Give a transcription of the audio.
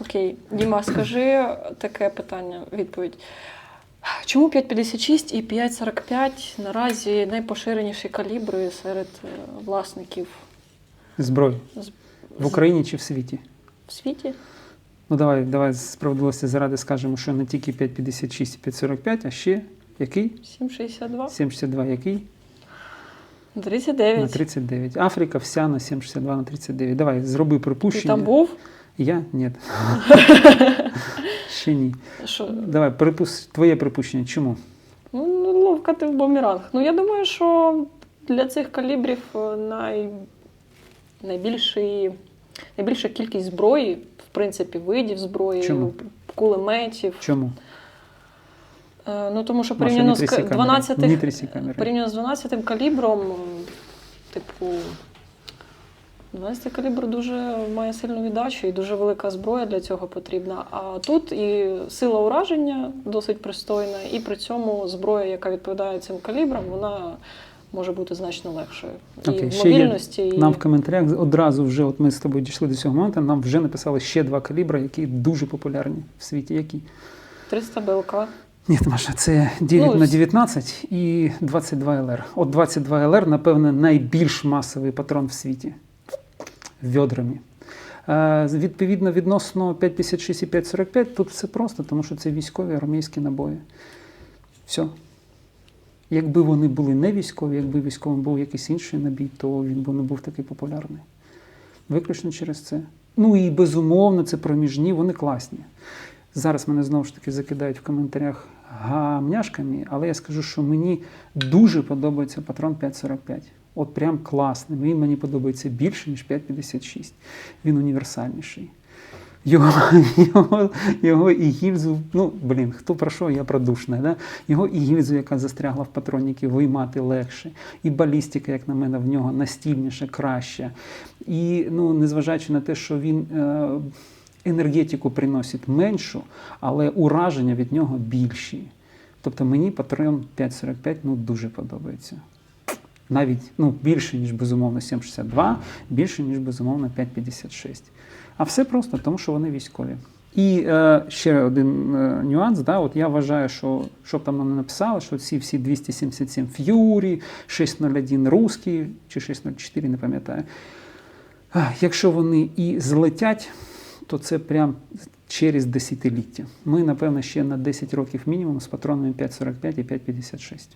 Окей, Діма, скажи таке питання, відповідь. Чому 5,56 і 5,45 наразі найпоширеніші калібри серед е, власників Зброї. з- В Україні чи в світі? в світі? Ну давай, давай справедливості заради скажемо, що не тільки 5,56 і 5,45, а ще який? 7,62? 72 який? 39. На 39. Африка вся на 7,62 на 39. Давай, зроби Ти припущення. там був? Я? Ні. Ще ні. Що? Давай, припус... твоє припущення. Чому? Ну, ну, ловка ти в бумеранг. Ну, я думаю, що для цих калібрів е, най... найбільший... найбільша кількість зброї, в принципі, видів зброї, Чому? кулеметів. Чому? Е, Ну, тому що порівняно з тряси к- камери. 12 Не тряси камери. порівняно з 12 калібром, типу, 12 калібр дуже має сильну віддачу і дуже велика зброя для цього потрібна. А тут і сила ураження досить пристойна, і при цьому зброя, яка відповідає цим калібрам, вона може бути значно легшою. І Окей, в ще є. мобільності, і Нам в коментарях одразу вже, от ми з тобою дійшли до цього моменту, нам вже написали ще два калібри, які дуже популярні в світі. Які? 300 БЛК. Ні, Маша, це 9 Ну, на с- 19 і 22 ЛР. От 22 ЛР, напевне, найбільш масовий патрон в світі. Відрами. Е, відповідно, відносно 5,56 і 5,45, тут все просто, тому що це військові армійські набої. Все. Якби вони були не військові, якби військовим був якийсь інший набій, то він би не був такий популярний. Виключно через це. Ну і безумовно, це проміжні, вони класні. Зараз мене знову ж таки закидають в коментарях гамняшками, але я скажу, що мені дуже подобається патрон 545. От прям класний. Він мені подобається більше, ніж 556. Він універсальніший. Його, його, його і гільзу, ну блін, хто про що, я про душне, да? Його і гільзу, яка застрягла в патроніки, виймати легше. І балістика, як на мене, в нього настільніша, краща. І ну, незважаючи на те, що він е, енергетику приносить меншу, але ураження від нього більші. Тобто мені патрон 545 ну, дуже подобається. Навіть ну, більше, ніж безумовно 7,62, більше, ніж безумовно 5,56. А все просто, тому що вони військові. І е, ще один е, нюанс. Да, от я вважаю, що щоб там не написали, що ці всі 277 Ф'юрі, 601 Русський чи 604, не пам'ятаю. Якщо вони і злетять, то це прям через десятиліття. Ми, напевно, ще на 10 років мінімум з патронами 5,45 і 5,56.